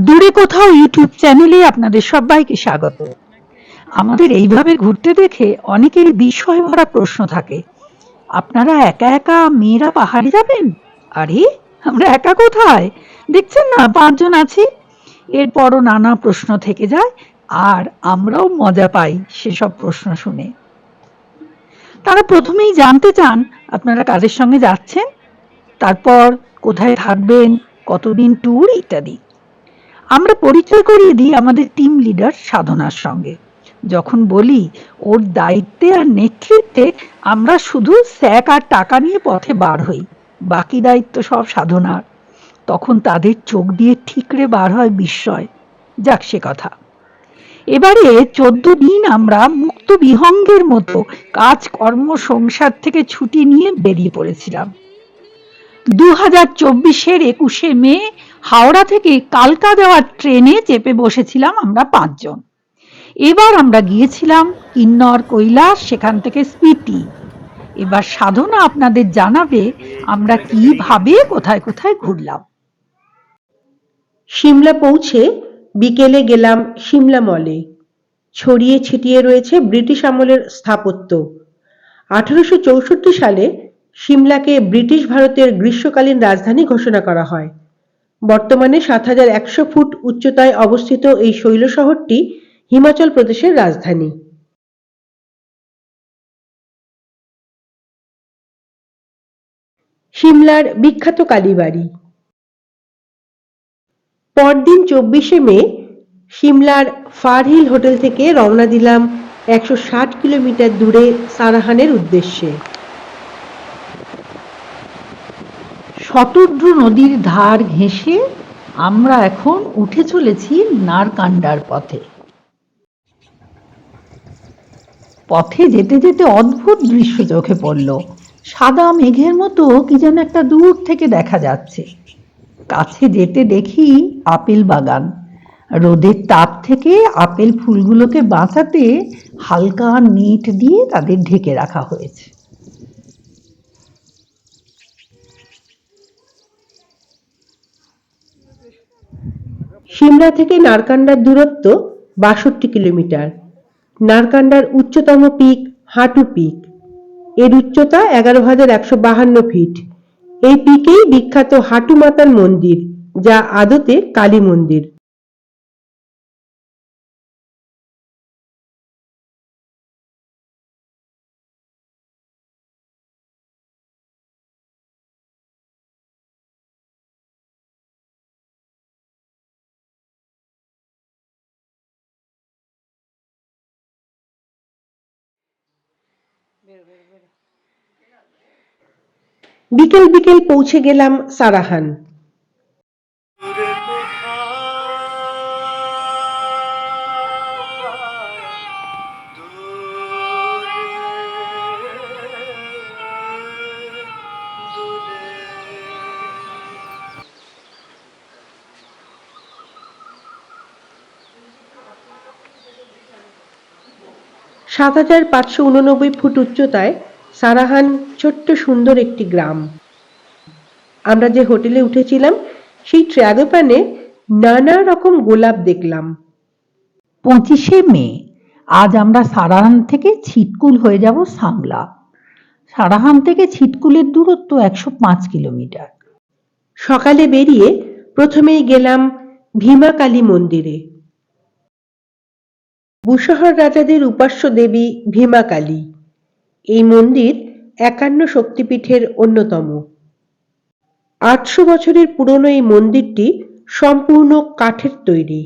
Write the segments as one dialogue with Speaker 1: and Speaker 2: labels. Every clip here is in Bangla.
Speaker 1: দূরে কোথাও ইউটিউব চ্যানেলে আপনাদের সবাইকে স্বাগত। আমাদের এইভাবে ঘুরতে দেখে অনেকেরই বিষয় ভরা প্রশ্ন থাকে। আপনারা একা একা মেয়েরা পাহাড়ে যাবেন? আরে, আমরা একা কোথায়? দেখছেন না, পাঁচজন আছি। এরপরও নানা প্রশ্ন থেকে যায়, আর আমরাও মজা পাই সেসব প্রশ্ন শুনে। তারা প্রথমেই জানতে চান, আপনারা কাদের সঙ্গে যাচ্ছেন? তারপর কোথায় থাকবেন? কতদিন ট্যুর ইত্যাদি। আমরা পরিচয় করিয়ে দিই আমাদের টিম লিডার সাধনার সঙ্গে। যখন বলি, ওর দায়িত্বে আর নেতৃত্বে আমরা শুধু স্যাক আর টাকা নিয়ে পথে বার হই, বাকি দায়িত্ব সব সাধনার। তখন তাদের চোখ দিয়ে ঠিকরে বার হয় বিস্ময়। যাক সে কথা। এবারে চোদ্দ দিন আমরা মুক্ত বিহঙ্গের মতো কাজ কর্ম সংসার থেকে ছুটি নিয়ে বেরিয়ে পড়েছিলাম। দু হাজার চব্বিশের একুশে মে হাওড়া থেকে কালকা যাওয়ার ট্রেনে চেপে বসেছিলাম আমরা পাঁচজন। এবার আমরা গিয়েছিলাম কিন্নর কৈলাস, সেখান থেকে স্পিটি এবার সাধনা আপনাদের জানাবে আমরা কীভাবে কোথায় কোথায় ঘুরলাম।
Speaker 2: সিমলা পৌঁছে বিকেলে গেলাম সিমলা মলে। ছড়িয়ে ছিটিয়ে রয়েছে ব্রিটিশ আমলের স্থাপত্য। আঠারোশো চৌষট্টি সালে সিমলাকে ব্রিটিশ ভারতের গ্রীষ্মকালীন রাজধানী ঘোষণা করা হয়। বর্তমানে সাত হাজার একশো ফুট উচ্চতায় অবস্থিত এই শৈল শহরটি হিমাচল প্রদেশের রাজধানী। সিমলার বিখ্যাত কালীবাড়ি। পরদিন চব্বিশে মে সিমলার ফারহিল হোটেল থেকে রওনা দিলাম একশো ষাট কিলোমিটার দূরে সারাহানের উদ্দেশ্যে।
Speaker 1: শতদ্রু নদীর ধার ঘেঁষে আমরা এখন উঠে চলেছি নারকান্ডার পথে। পথে যেতে যেতে অদ্ভুত দৃশ্য চোখে পড়ল। সাদা মেঘের মতো কি যেন একটা দূর থেকে দেখা যাচ্ছে। কাছে যেতে দেখি আপেল বাগান। রোদের তাপ থেকে আপেল ফুলগুলোকে বাঁচাতে হালকা নিট দিয়ে তাদের ঢেকে রাখা হয়েছে।
Speaker 2: সিমলা থেকে নারকান্ডার দূরত্ব বাষট্টি কিলোমিটার। নারকান্ডার উচ্চতম পিক হাঁটু পিক। এর উচ্চতা এগারো হাজার একশো বাহান্ন ফিট। এই পিকেই বিখ্যাত হাঁটু মাতার মন্দির, যা আদতে কালী মন্দির। বিকেল বিকেল পৌঁছে গেলাম সারাহান। সাত হাজার পাঁচশো উননব্বই ফুট উচ্চতায় সারাহান ছোট্ট সুন্দর একটি গ্রাম। আমরা যে হোটেলে উঠেছিলাম সেই ট্র্যাদোপানে নানা রকম গোলাপ দেখলাম।
Speaker 1: পঁচিশে মে আজ আমরা সারাহান থেকে ছিটকুল হয়ে যাব সাংলা সারাহান থেকে ছিটকুলের দূরত্ব একশো পাঁচ কিলোমিটার।
Speaker 2: সকালে বেরিয়ে প্রথমেই গেলাম ভীমাকালী মন্দিরে। বুশহর রাজাদের উপাস্য দেবী ভীমাকালী এই মন্দির একান্ন শক্তিপীঠের অন্যতম। আটশো বছরের পুরনো এই মন্দিরটি সম্পূর্ণ কাঠের তৈরি।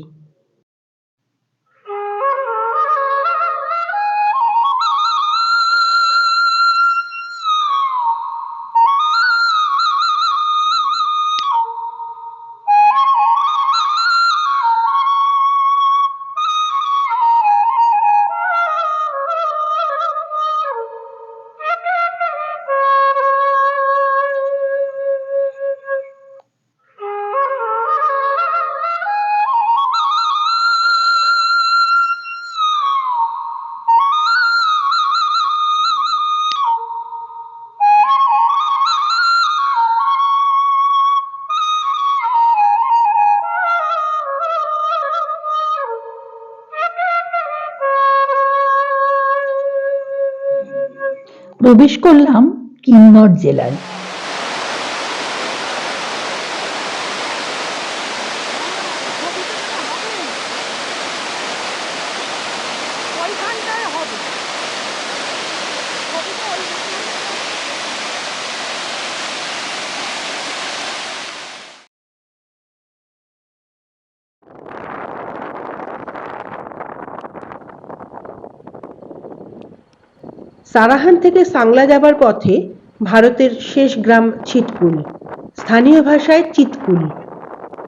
Speaker 1: প্রবেশ করলাম কিন্নর জেলায়।
Speaker 2: সারাহান থেকে সাংলা যাবার পথে ভারতের শেষ গ্রাম ছিটকুল স্থানীয় ভাষায় চিতকুল।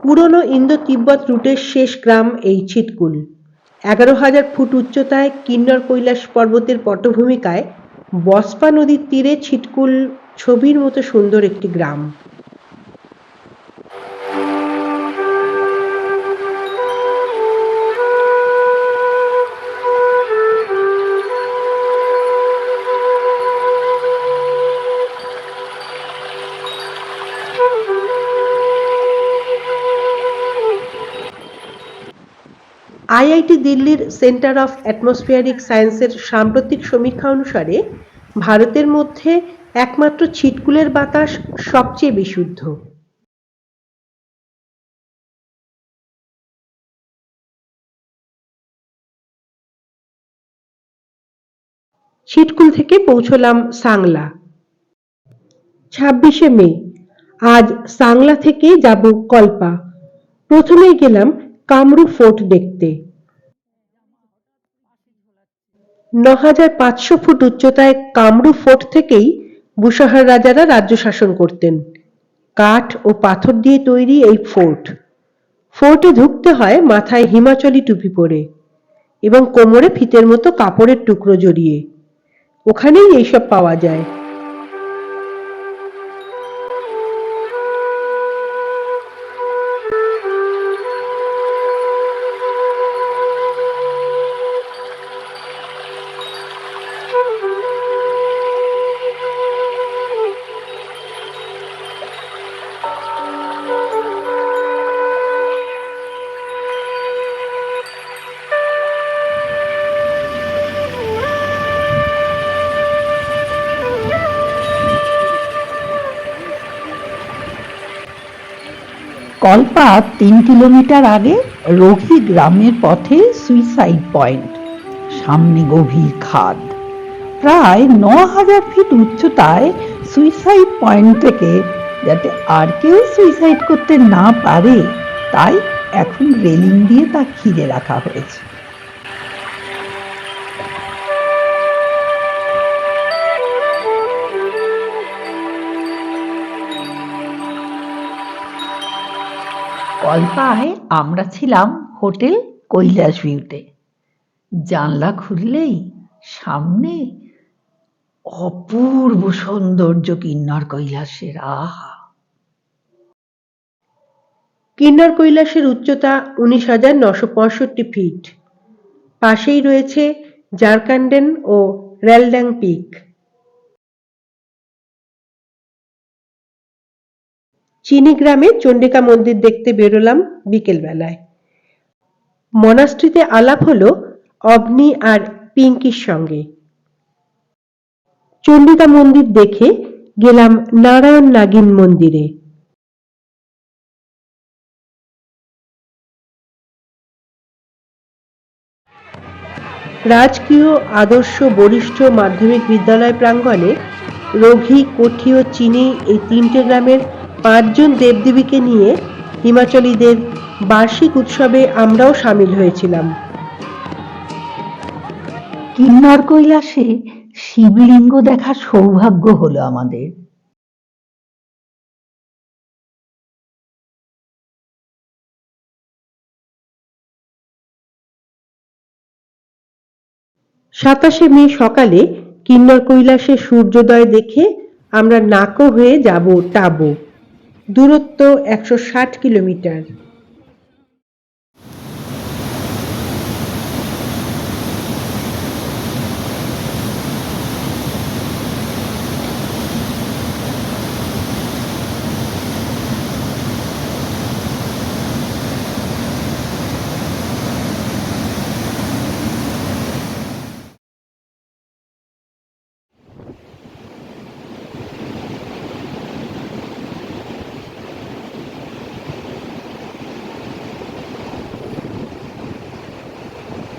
Speaker 2: পুরনো ইন্দো তিব্বত রুটের শেষ গ্রাম এই ছিটকুল এগারো হাজার ফুট উচ্চতায় কিন্নর কৈলাস পর্বতের পটভূমিকায় বসপা নদীর তীরে ছিটকুল ছবির মতো সুন্দর একটি গ্রাম। আইআইটি দিল্লির সেন্টার অফ অ্যাটমসফিয়ারিক সায়েন্সের সাম্প্রতিক সমীক্ষা অনুসারে, ভারতের মধ্যে একমাত্র ছিটকুলের বাতাস সবচেয়ে বিশুদ্ধ। ছিটকুল থেকে পৌঁছলাম সাংলা। ছাব্বিশে মে, আজ সাংলা থেকে যাব কল্পা। প্রথমে গেলাম কামরু ফোর্ট দেখতে। ন হাজার পাঁচশো ফুট উচ্চতায় কামরু ফোর্ট থেকেই বুসাহার রাজারা রাজ্য শাসন করতেন। কাঠ ও পাথর দিয়ে তৈরি এই ফোর্ট। ফোর্টে ঢুকতে হয় মাথায় হিমাচলি টুপি পরে এবং কোমরে ফিতের মতো কাপড়ের টুকরো জড়িয়ে। ওখানেই এইসব পাওয়া যায়।
Speaker 1: কল্পা তিন কিলোমিটার আগে রোহি গ্রামের পথে সুইসাইড পয়েন্ট সামনে গভীর খাদ। প্রায় ন হাজার ফিট উচ্চতায় সুইসাইড পয়েন্ট থেকে যাতে আর কেউ সুইসাইড করতে না পারে, তাই এখন রেলিং দিয়ে তা ঘিরে রাখা হয়েছে। কল্পায় আমরা ছিলাম হোটেল কৈলাস ভিউতে। জানলা খুললেই সামনে অপূর্ব সৌন্দর্য কিন্নর কৈলাসের, আহা!
Speaker 2: কিন্নর কৈলাসের উচ্চতা উনিশ হাজার নশো পঁয়ষট্টি ফিট। পাশেই রয়েছে জারকান্ডেন ও রেলড্যাং পিক। চিনি গ্রামে চণ্ডিকা মন্দির দেখতে বেরোলাম বিকেলবেলায়। মনাস্ট্রিতে আলাপ হলো অবনি আর পিঙ্কির সঙ্গে। চণ্ডিকা মন্দির দেখে গেলাম নারায়ণ নাগিন মন্দিরে। রাজকীয়, আদর্শ, বরিষ্ঠ মাধ্যমিক বিদ্যালয় প্রাঙ্গণে রঘি কঠি ও চিনি এই তিনটে গ্রামের পাঁচজন দেবদেবীকে নিয়ে হিমাচলীদের বার্ষিক উৎসবে আমরাও সামিল হয়েছিলাম।
Speaker 1: কিন্নর কৈলাসে শিবলিঙ্গ দেখার সৌভাগ্য হলো আমাদের।
Speaker 2: সাতাশে মে সকালে কিন্নর কৈলাসে সূর্যোদয় দেখে আমরা নাকো হয়ে যাব টাবো। দূরত্ব একশো ষাট কিলোমিটার।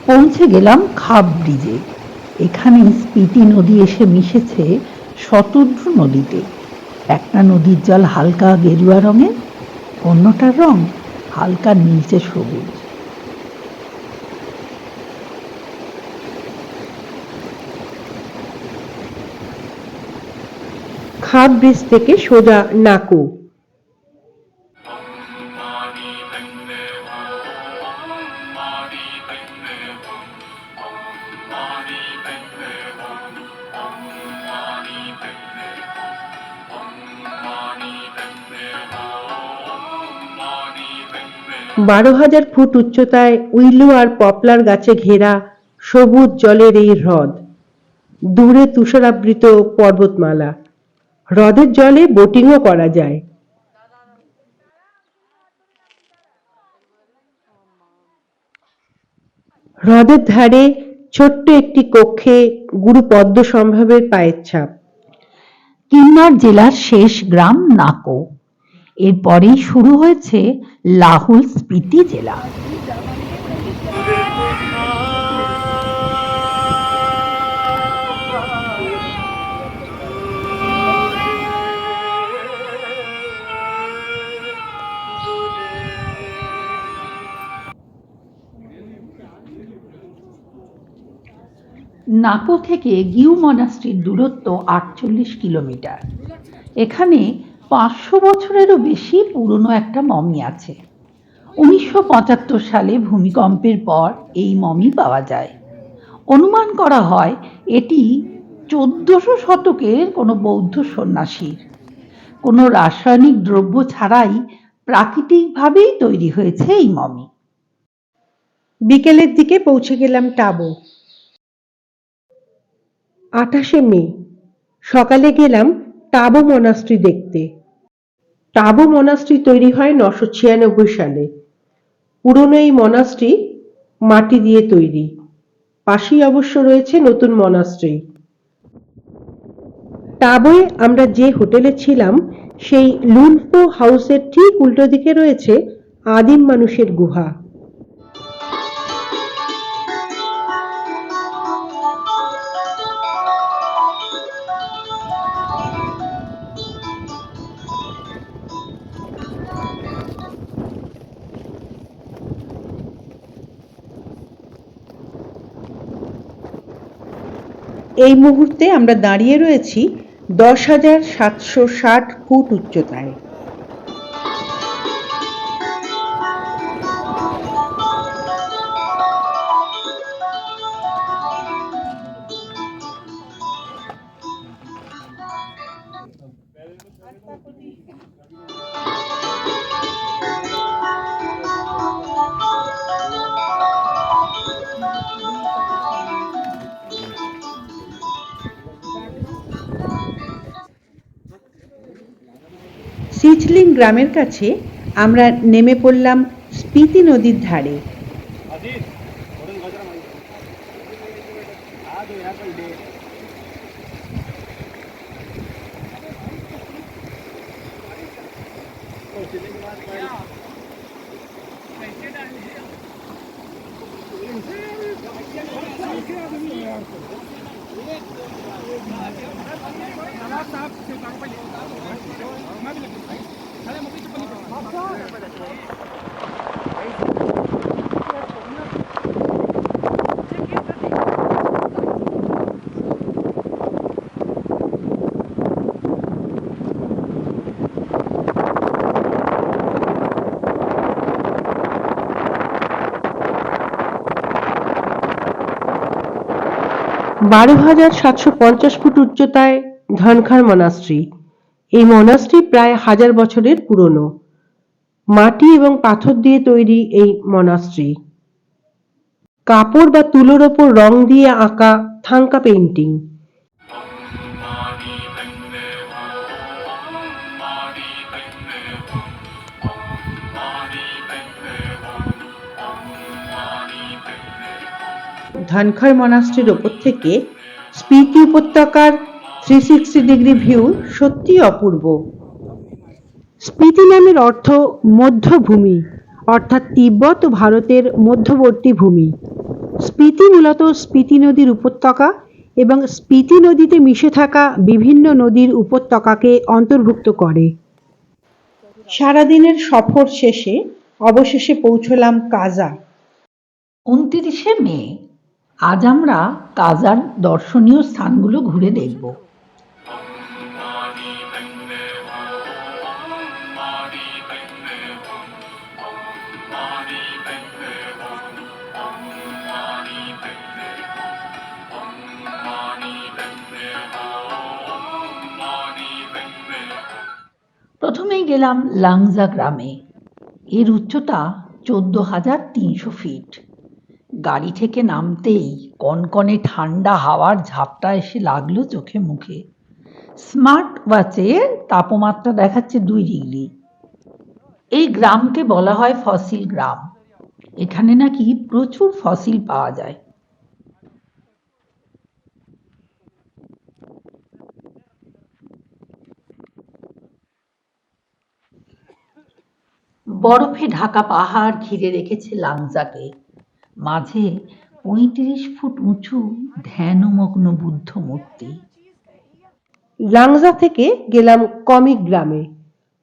Speaker 1: পৌঁছে গেলাম খাব ব্রিজে। এখানে স্পিতি নদী এসে মিশেছে শতদ্রু নদীতে। একটা নদীর জল হালকা গেরুয়া রঙের, অন্যটার রং হালকা নীলচে সবুজ।
Speaker 2: খাদ ব্রিজ থেকে সোজা নাকো। বারো হাজার ফুট উচ্চতায় উইলু আর পপলার গাছে ঘেরা সবুজ জলের এই হ্রদ। দূরে তুষারাবৃত পর্বতমালা। হ্রদের জলে বোটিংও করা যায়। হ্রদের ধারে ছোট্ট একটি কক্ষে গুরু পদ্ম সম্ভবের পায়ের ছাপ।
Speaker 1: কিন্নর জেলার শেষ গ্রাম নাকো। এরপরেই শুরু হয়েছে লাহুল স্পিতি জেলা। নাকো থেকে গিউ মনাস্ট্রির দূরত্ব আটচল্লিশ কিলোমিটার। এখানে পাঁচশো বছরেরও বেশি পুরনো একটা মমি আছে। উনিশশো পঁচাত্তর সালে ভূমিকম্পের পর এই মমি পাওয়া যায়। অনুমান করা হয় এটি চোদ্দশো শতকের কোনো বৌদ্ধ সন্ন্যাসীর। কোনো রাসায়নিক দ্রব্য ছাড়াই প্রাকৃতিকভাবেই তৈরি হয়েছে এই মমি।
Speaker 2: বিকেলের দিকে পৌঁছে গেলাম টাবো। আঠাশে মে, সকালে গেলাম টাবো মনাস্ট্রি দেখতে। টাবো মনাস্ট্রি তৈরি হয় নশো ছিয়ানব্বই সালে। পুরনো এই মনাস্ট্রি মাটি দিয়ে তৈরি। পাশেই অবশ্য রয়েছে নতুন মনাস্ট্রি। টাবোয় আমরা যে হোটেলে ছিলাম, সেই লুনপো হাউসের ঠিক উল্টো দিকে রয়েছে আদিম মানুষের গুহা। এই মুহূর্তে আমরা দাঁড়িয়ে রয়েছি দশ হাজার সাতশো ষাট ফুট উচ্চতায়। সিচলিং গ্রামের কাছে আমরা নেমে পড়লাম স্পিতি নদীর ধারে। বারো হাজার সাতশো পঞ্চাশ ফুট উচ্চতায় ধনখার মনাস্ট্রি। এই মনাস্ট্রি প্রায় হাজার বছরের পুরনো। মাটি এবং পাথর দিয়ে তৈরি এই মনাস্ট্রি। কাপড় বা তুলোর ওপর রং দিয়ে আঁকা থাঙ্কা পেইন্টিং। ধনখর মনাস্ট্রির ওপর থেকে স্পিতি উপত্যকার থ্রি সিক্সটি ডিগ্রি ভিউ সত্যি অপূর্ব। স্পিতি নামের অর্থ মধ্যভূমি, অর্থাৎ তিব্বত ও ভারতের মধ্যবর্তী ভূমি। স্পিতি মূলত স্পিতি নদীর উপত্যকা এবং স্পিতি নদীতে মিশে থাকা বিভিন্ন নদীর উপত্যকাকে অন্তর্ভুক্ত করে। সারাদিনের সফর শেষে অবশেষে পৌঁছলাম কাজা।
Speaker 1: উনতিরিশে মে, আজ আমরা কাজার দর্শনীয় স্থানগুলো ঘুরে দেখব। গেলাম লাংজা গ্রামে। এর উচ্চতা চোদ্দ হাজার তিনশো ফিট। গাড়ি থেকে নামতেই কনকনে ঠান্ডা হাওয়ার ঝাপটা এসে লাগল চোখে মুখে। স্মার্ট ওয়াচে তাপমাত্রা দেখাচ্ছে দুই ডিগ্রি। এই গ্রামকে বলা হয় ফসিল গ্রাম। এখানে নাকি প্রচুর ফসিল পাওয়া যায়। বরফে ঢাকা পাহাড় ঘিরে রেখেছে লাংজাকে মাঝে পঁয়ত্রিশ ফুট উঁচু ধ্যানমগ্ন বুদ্ধ মূর্তি।
Speaker 2: লাংজা থেকে গেলাম কমিক গ্রামে।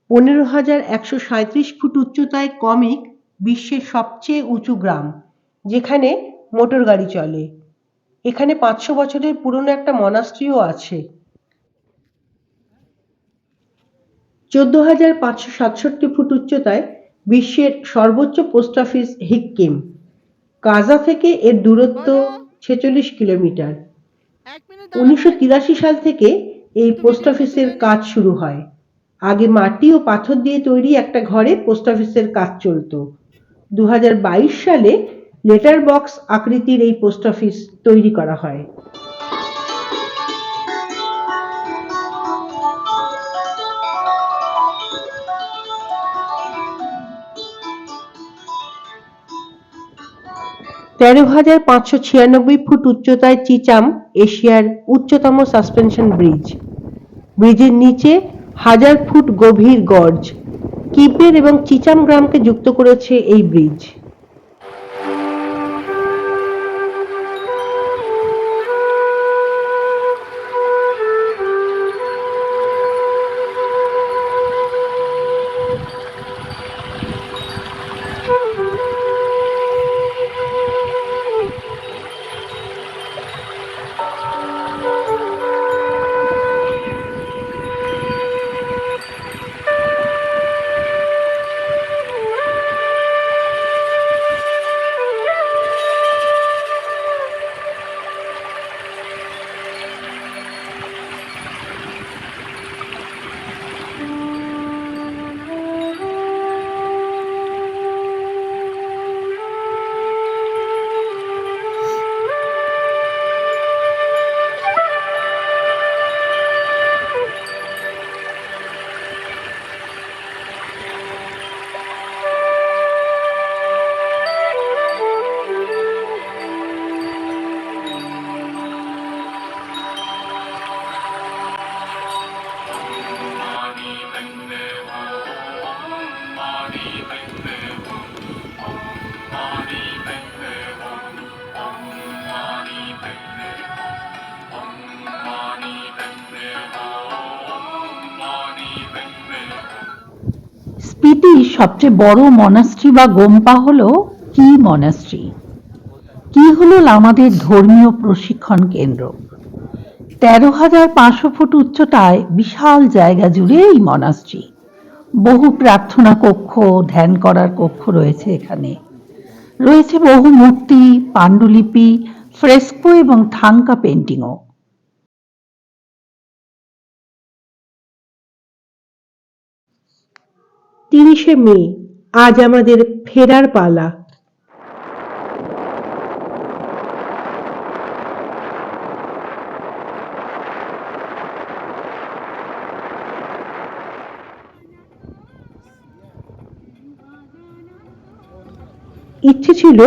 Speaker 2: পনেরো হাজার একশো সাঁত্রিশ ফুট উচ্চতায় কমিক বিশ্বের সবচেয়ে উঁচু গ্রাম, যেখানে মোটর গাড়ি চলে। এখানে পাঁচশো বছরের পুরনো একটা মনাস্ট্রিও আছে। চোদ্দ হাজার পাঁচশো সাতষট্টি ফুট উচ্চতায় বিশ্বের সর্বোচ্চ পোস্ট অফিস হিক্কিম। কাজা থেকে এর দূরত্ব ছেচল্লিশ কিলোমিটার। উনিশশো তিরাশি সাল থেকে এই পোস্ট অফিসের কাজ শুরু হয়। আগে মাটি ও পাথর দিয়ে তৈরি একটা ঘরে পোস্ট অফিসের কাজ চলতো। দু হাজার বাইশ সালে লেটার বক্স আকৃতির এই পোস্ট অফিস তৈরি করা হয়। তেরো হাজার পাঁচশো ছিয়ানব্বই ফুট উচ্চতায় চিচাম এশিয়ার উচ্চতম সাসপেনশন ব্রিজ। ব্রিজের নিচে হাজার ফুট গভীর গর্জ। কিপের এবং চিচাম গ্রামকে যুক্ত করেছে এই ব্রিজ।
Speaker 1: স্পিতির সবচেয়ে বড় মনাস্ট্রি বা গোম্পা হলো কি মনাস্ট্রি কি হলো আমাদের ধর্মীয় প্রশিক্ষণ কেন্দ্র? তেরো হাজার পাঁচশো ফুট উচ্চতায় বিশাল জায়গা জুড়ে এই মনাস্ট্রি বহু প্রার্থনা কক্ষ, ধ্যান করার কক্ষ রয়েছে এখানে। রয়েছে বহু মূর্তি, পাণ্ডুলিপি ফ্রেস্কো এবং থাঙ্কা পেন্টিংও
Speaker 2: তিরিশে মে, আজ আমাদের ফেরার পালা। ইচ্ছে ছিল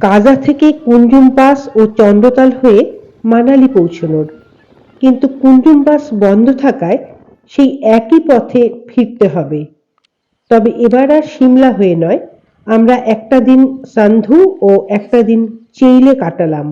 Speaker 2: কাজা থেকে কুঞ্জুম পাস ও চন্দ্রতাল হয়ে মানালি পৌঁছানোর। কিন্তু কুঞ্জুম পাস বন্ধ থাকায় সেই একই পথে ফিরতে হবে। তবে এবার আর সিমলা হয়ে নয়। আমরা একটা দিন সান্ধু ও একটা দিন চেইলে কাটালাম।